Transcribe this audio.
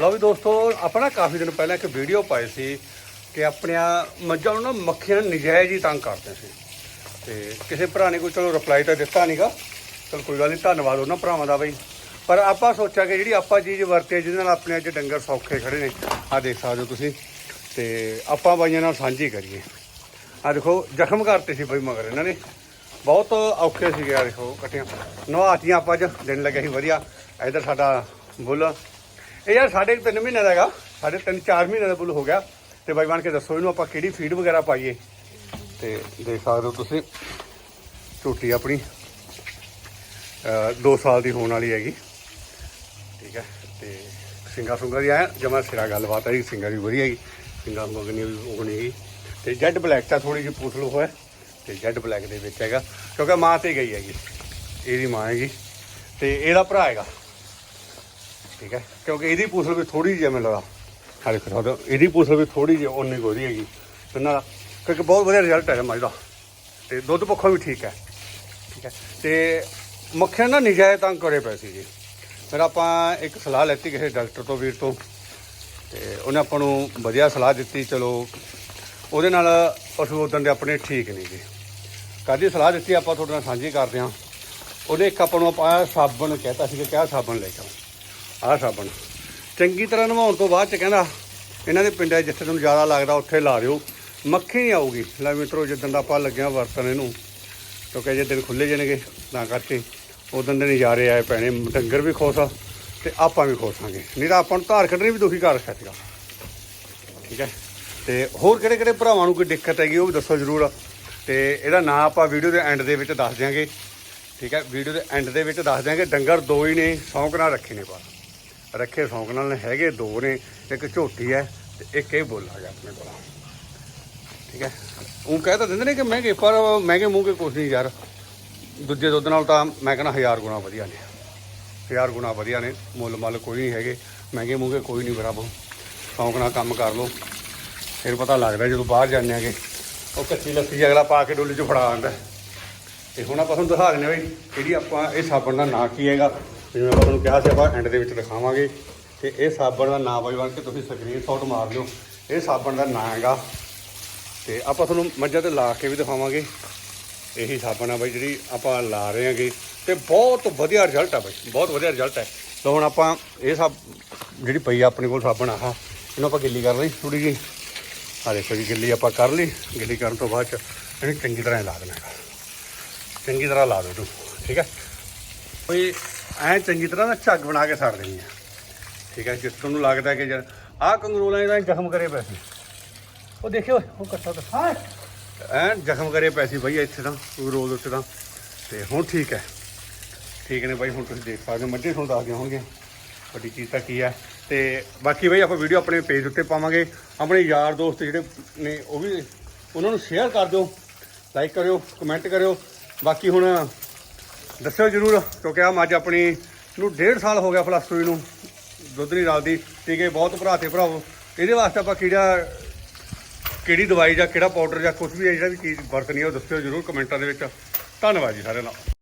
ਲਓ ਵੀ ਦੋਸਤੋ, ਆਪਾਂ ਨਾ ਕਾਫੀ ਦਿਨ ਪਹਿਲਾਂ ਇੱਕ ਵੀਡੀਓ ਪਾਈ ਸੀ ਕਿ ਆਪਣੀਆਂ ਮੱਝਾਂ ਨੂੰ ਨਾ ਮੱਖੀਆਂ ਨਜਾਇਜ਼ ਹੀ ਤੰਗ ਕਰਦੇ ਸੀ। ਤੇ ਕਿਸੇ ਭਰਾ ਨੇ ਕੋਈ ਚਲੋ ਰਿਪਲਾਈ ਤਾਂ ਦਿੱਤਾ ਨਹੀਂਗਾ ਚਲ ਕੋਈ ਗੱਲ ਨਹੀਂ ਧੰਨਵਾਦ ਉਹਨਾਂ ਭਰਾਵਾਂ ਦਾ ਬਈ। ਪਰ ਆਪਾਂ ਸੋਚਿਆ ਕਿ ਜਿਹੜੀ ਆਪਾਂ ਚੀਜ਼ ਵਰਤੇ ਜਿਹਦੇ ਨਾਲ ਆਪਣੇ ਅੱਜ ਡੰਗਰ ਸੌਖੇ ਖੜੇ ਨੇ, ਆਹ ਦੇਖ ਸਕਦੇ ਹੋ ਤੁਸੀਂ। ਤੇ ਆਪਾਂ ਬਾਈਆਂ ਨਾਲ ਸਾਂਝੀ ਕਰੀਏ। ਆ ਦੇਖੋ, ਜ਼ਖਮ ਕਰਤੇ ਸੀ ਬਈ ਮਗਰ ਇਹਨਾਂ ਨੇ। ਬਹੁਤ ਔਖੇ ਸੀਗੇ ਆ ਦੇਖੋ ਇਕੱਠੀਆਂ ਨਵਾਤੀਆਂ ਆਪਾਂ ਅੱਜ, ਦਿਨ ਲੱਗਿਆ ਸੀ ਵਧੀਆ। ਇਧਰ ਸਾਡਾ ਬੁੱਲ ਇਹ ਯਾਰ ਸਾਡੇ ਤਿੰਨ ਮਹੀਨੇ ਦਾ ਹੈਗਾ। ਸਾਡੇ ਤਿੰਨ, ਚਾਰ ਮਹੀਨੇ ਦਾ ਬੁੱਲ ਹੋ ਗਿਆ। ਤੇ ਬਾਈ ਬਣ ਕੇ ਦੱਸੋ, ਇਹਨੂੰ ਆਪਾਂ ਕਿਹੜੀ ਫੀਡ ਵਗੈਰਾ ਪਾਈਏ? ਤੇ ਦੇਖ ਸਕਦੇ ਹੋ ਤੁਸੀਂ, ਝੋਟੀ ਆਪਣੀ 2 ਸਾਲ ਦੀ ਹੋਣ ਵਾਲੀ ਹੈਗੀ। ਠੀਕ ਹੈ, ਤੇ ਸਿੰਗਾ ਸੁੰਗਾ ਦੀ ਆਇਆ, ਜਮਾ ਸਿਰਾ ਗੱਲਬਾਤ ਹੈ ਸਿੰਗਾ ਵੀ ਵਧੀਆ ਹੈਗੀ ਸਿੰਗਾ ਮਗਨੀ ਵੀ ਉਗਣੀ ਨਹੀਂ ਹੈਗੀ। ਤੇ ਜੈਡ ਬਲੈਕ ਤਾਂ ਥੋੜੀ ਜਿਹੀ ਪੁੱਛ ਲਓ ਹੋਇਆ ਤੇ ਜੈਡ ਬਲੈਕ ਦੇ ਵਿੱਚ ਹੈਗਾ, ਕਿਉਂਕਿ ਮਾਂ ਤੇ ਗਈ ਹੈਗੀ। ਇਹਦੀ ਮਾਂ ਹੈਗੀ। ਤੇ ਇਹਦਾ ਭਰਾ ਹੈਗਾ। ਠੀਕ ਹੈ? ਕਿਉਂਕਿ ਇਹਦੀ ਪੁੱਛਲ ਵੀ ਥੋੜੀ ਜਿਹੀ ਮੈਨੂੰ ਲੱਗਾ ਹਾਲੇ ਫਿਰ ਉਹਦਾ ਇਹਦੀ ਪੁੱਛਲ ਵੀ ਥੋੜੀ ਜਿਹੀ ਉਨੀ ਕੋਈ ਹੈਗੀ ਤਿੰਨਾਂ ਦਾ ਕਿਉਂਕਿ ਬਹੁਤ ਵਧੀਆ ਰਿਜ਼ਲਟ ਆਇਆ ਮੱਝ ਦਾ ਤੇ ਦੁੱਧ ਪੱਖੋਂ ਵੀ ਠੀਕ ਹੈ। ਠੀਕ ਹੈ? ਤੇ ਮੱਖੀਆਂ ਨਾ ਨਜਾਇਜ਼ ਤੰਗ ਕਰੇ ਪਏ ਸੀ ਜੀ। ਫਿਰ ਆਪਾਂ ਇੱਕ ਸਲਾਹ ਲੈਤੀ ਕਿਸੇ ਡਾਕਟਰ ਤੋਂ, ਵੀਰ ਤੋਂ। ਤੇ ਉਹਨੇ ਆਪਾਂ ਨੂੰ ਵਧੀਆ ਸਲਾਹ ਦਿੱਤੀ, ਚਲੋ। ਉਹਦੇ ਨਾਲ ਪਸ਼ੂ ਉਦੋਂ ਦੇ ਆਪਣੇ ਠੀਕ ਨਹੀਂ ਜੀ। ਕਾਦੀ ਸਲਾਹ ਦਿੱਤੀ, ਆਪਾਂ ਤੁਹਾਡੇ ਨਾਲ ਸਾਂਝੀ ਕਰਦੇ ਹਾਂ। ਉਹਨੇ ਇੱਕ ਆਪਾਂ ਨੂੰ ਆਪਾਂ ਸਾਬਣ ਕਹਿਤਾ ਸੀ ਕਿ ਕਿਆ ਸਾਬਣ ਲੈ ਕੇ ਆਓ ਆਹ ਸਾਬਣ। ਚੰਗੀ ਤਰ੍ਹਾਂ ਨਵਾਉਣ ਤੋਂ ਬਾਅਦ ਚ ਕਹਿੰਦਾ, ਇਹਨਾਂ ਦੇ ਪਿੰਡਾਂ 'ਚ ਜਿੱਥੇ ਤੁਹਾਨੂੰ ਜ਼ਿਆਦਾ ਲੱਗਦਾ ਉੱਥੇ ਲਾ ਦਿਓ। ਮੱਖੀ ਨਹੀਂ ਆਊਗੀ। ਲੈ ਮਿੱਤਰੋ, ਜਿੱਦਣ ਦਾ ਆਪਾਂ ਲੱਗਿਆ ਵਰਤਣ ਇਹਨੂੰ ਕਿਉਂਕਿ ਜੇ ਦਿਨ ਖੁੱਲੇ ਜਾਣਗੇ, ਤਾਂ ਕਰਕੇ ਉਦੋਂ ਦੇ ਨਜ਼ਾਰੇ ਆਏ ਪੈਣੇ ਡੰਗਰ ਵੀ ਖੁਸ਼ ਆ ਤੇ ਆਪਾਂ ਵੀ ਖੁਸ਼ ਆਂਗੇ ਨਹੀਂ ਤਾਂ ਆਪਾਂ ਨੂੰ ਧਾਰ ਕੱਢਣੀ ਵੀ ਦੁਖੀ ਕਰ ਰੱਖਿਆ ਸੀਗਾ ਠੀਕ ਹੈ ਤੇ ਹੋਰ ਕਿਹੜੇ ਕਿਹੜੇ ਭਰਾਵਾਂ ਨੂੰ ਕੋਈ ਦਿੱਕਤ ਹੈਗੀ ਉਹ ਵੀ ਦੱਸੋ ਜਰੂਰ। ਤੇ ਇਹਦਾ ਨਾਂ ਆਪਾਂ ਵੀਡੀਓ ਦੇ ਐਂਡ ਦੇ ਵਿੱਚ ਦੱਸ ਦਿਆਂਗੇ। ਠੀਕ ਹੈ ਵੀਡੀਓ ਦੇ ਐਂਡ ਦੇ ਵਿੱਚ ਦੱਸ ਦਿਆਂਗੇ। ਡੰਗਰ ਦੋ ਹੀ ਨੇ, ਸ਼ੌਂਕ ਨਾਲ ਰੱਖੇ ਨੇ ਪਰ ਰੱਖੇ ਸ਼ੌਂਕ ਨਾਲ ਨੇ ਹੈਗੇ ਦੋ ਨੇ, ਇੱਕ ਝੋਟੀ ਹੈ ਤੇ ਇੱਕ ਇਹ ਬੋਲ ਆ ਆਪਣੇ ਕੋਲ। ਠੀਕ ਹੈ? ਉਹ ਕਹਿ ਤਾਂ ਦਿੰਦੇ ਨੇ ਕਿ ਮਹਿੰਗੇ, ਪਰ ਮਹਿੰਗੇ ਮੂੰਗੇ ਕੁਛ ਨਹੀਂ ਯਾਰ। ਦੂਜੇ ਦੁੱਧ ਨਾਲ ਤਾਂ ਮੈਂ ਕਹਿੰਦਾ ਹਜ਼ਾਰ ਗੁਣਾ ਵਧੀਆ ਨੇ। ਹਜ਼ਾਰ ਗੁਣਾ ਵਧੀਆ ਨੇ, ਮੁੱਲ ਮੱਲ ਕੋਈ ਨਹੀਂ ਹੈਗੇ। ਮਹਿੰਗੇ ਮੂੰਗੇ ਕੋਈ ਨਹੀਂ ਬਰਾਬਰ। ਸ਼ੌਂਕ ਨਾਲ ਕੰਮ ਕਰ ਲਓ। ਫਿਰ ਪਤਾ ਲੱਗਦਾ ਜਦੋਂ ਬਾਹਰ ਜਾਂਦੇ ਆਗੇ ਉਹ ਕੱਚੀ ਲੱਸੀ ਅਗਲਾ ਪਾ ਕੇ ਡੋਲੀ 'ਚ ਫੜਾ ਆਉਂਦਾ ਤੇ ਹੁਣ ਆਪਾਂ ਤੁਹਾਨੂੰ ਦਿਖਾ ਦਿੰਦੇ ਹਾਂ ਬਈ ਜਿਹੜੀ ਆਪਾਂ, ਇਹ ਸਾਬਣ ਦਾ ਨਾਂ ਕੀ ਹੈਗਾ। ਜਿਵੇਂ ਆਪਾਂ ਤੁਹਾਨੂੰ ਕਿਹਾ ਸੀ, ਆਪਾਂ ਐਂਡ ਦੇ ਵਿੱਚ ਦਿਖਾਵਾਂਗੇ ਤੇ ਇਹ ਸਾਬਣ ਦਾ ਨਾਂ ਬਾਈ ਬਣ ਕੇ ਤੁਸੀਂ ਸਕਰੀਨ ਸਕਰੀਨਸ਼ਾਟ ਮਾਰ ਲਿਓ। ਇਹ ਸਾਬਣ ਦਾ ਨਾਂ ਹੈਗਾ। ਤੇ ਆਪਾਂ ਤੁਹਾਨੂੰ ਮੱਝਾਂ ਤੇ ਲਾ ਕੇ ਵੀ ਦਿਖਾਵਾਂਗੇ। ਇਹੀ ਸਾਬਣ ਆ ਬਾਈ, ਜਿਹੜੀ ਆਪਾਂ ਲਾ ਰਹੇ ਹਾਂਗੇ। ਤੇ ਬਹੁਤ ਵਧੀਆ ਰਿਜ਼ਲਟ ਆ ਬਾਈ, ਬਹੁਤ ਵਧੀਆ ਰਿਜ਼ਲਟ ਹੈ ਤਾਂ ਹੁਣ ਆਪਾਂ ਇਹ ਸਭ ਜਿਹੜੀ ਪਈ ਆ ਆਪਣੇ ਕੋਲ ਸਾਬਣ ਆਹ, ਇਹਨੂੰ ਆਪਾਂ ਗਿੱਲੀ ਕਰ ਲਈ ਥੋੜੀ ਜੀ ਆ ਦੇਖੋ ਜੀ, ਗਿੱਲੀ ਆਪਾਂ ਕਰ ਲਈ। ਗਿੱਲੀ ਕਰਨ ਤੋਂ ਬਾਅਦ ਚ ਇਹਨੂੰ ਚੰਗੀ ਤਰ੍ਹਾਂ ਲਾ ਦੇਣਾ ਹੈਗਾ। ਚੰਗੀ ਤਰ੍ਹਾਂ ਲਾ ਦਿਓ ਤੂੰ ਠੀਕ ਹੈ? ਕੋਈ ਐ ਚੰਗੀ ਤਰ੍ਹਾਂ ਨਾ ਝੱਗ ਬਣਾ ਕੇ ਛੱਡ ਦੇਣੀ ਹੈ ਠੀਕ ਹੈ ਜਿਸ ਤੁਹਾਨੂੰ ਲੱਗਦਾ ਕਿ ਜਦ ਆਹ ਕੰਗਰੂਲਾਂ ਇਹਦਾ ਜ਼ਖਮ ਕਰੇ ਪੈਸੇ ਉਹ ਦੇਖਿਓ, ਉਹ ਕੱਟਾ ਤਾਂ ਐ ਜ਼ਖਮ ਕਰੇ ਪੈਸੇ ਸੀ ਬਈ ਇੱਥੇ ਤਾਂ ਰੋਲ ਉੱਤੇ ਤਾਂ। ਤੇ ਹੁਣ ਠੀਕ ਹੈ। ਠੀਕ ਨੇ ਬਾਈ, ਹੁਣ ਤੁਸੀਂ ਦੇਖ ਸਕਦੇ ਹੋ, ਮੱਝੇ ਤੁਹਾਨੂੰ ਦੱਸ ਦੱਸਦੇ ਹੋਣਗੇ ਵੱਡੀ ਚੀਜ਼ ਤਾਂ ਕੀ ਹੈ। ਤੇ ਬਾਕੀ ਬਈ ਆਪਾਂ ਵੀਡੀਓ ਆਪਣੇ ਪੇਜ ਉੱਤੇ ਪਾਵਾਂਗੇ। ਆਪਣੇ ਯਾਰ ਦੋਸਤ ਜਿਹੜੇ ਨੇ, ਉਹ ਵੀ ਉਹਨਾਂ ਨੂੰ ਸ਼ੇਅਰ ਕਰ ਦਿਓ। ਲਾਈਕ ਕਰਿਓ ਕਮੈਂਟ ਕਰਿਓ। ਬਾਕੀ ਹੁਣ ਦੱਸਿਓ ਜਰੂਰ, ਕਿਉਂਕਿ ਆ ਮੱਝ ਆਪਣੀ ਨੂੰ ਡੇਢ ਸਾਲ ਹੋ ਗਿਆ ਫਲਸਟਰੀ ਨੂੰ, ਦੁੱਧ ਨਹੀਂ ਰਲਦੀ, ਟੀਕੇ ਬਹੁਤ ਭਰਾ ਤੇ ਭਰਾਵੋ। ਇਹਦੇ ਵਾਸਤੇ ਆਪਾਂ ਕਿਹੜਾ, ਕਿਹੜੀ ਦਵਾਈ ਜਾਂ ਕਿਹੜਾ ਪਾਊਡਰ ਜਾਂ ਕੁਝ ਵੀ ਹੈ ਜਿਹੜਾ ਵੀ ਚੀਜ਼ ਵਰਤਣੀ ਹੈ ਉਹ ਦੱਸਿਓ ਜਰੂਰ ਕਮੈਂਟਾਂ ਦੇ ਵਿੱਚ। ਧੰਨਵਾਦ ਜੀ ਸਾਰਿਆਂ ਦਾ।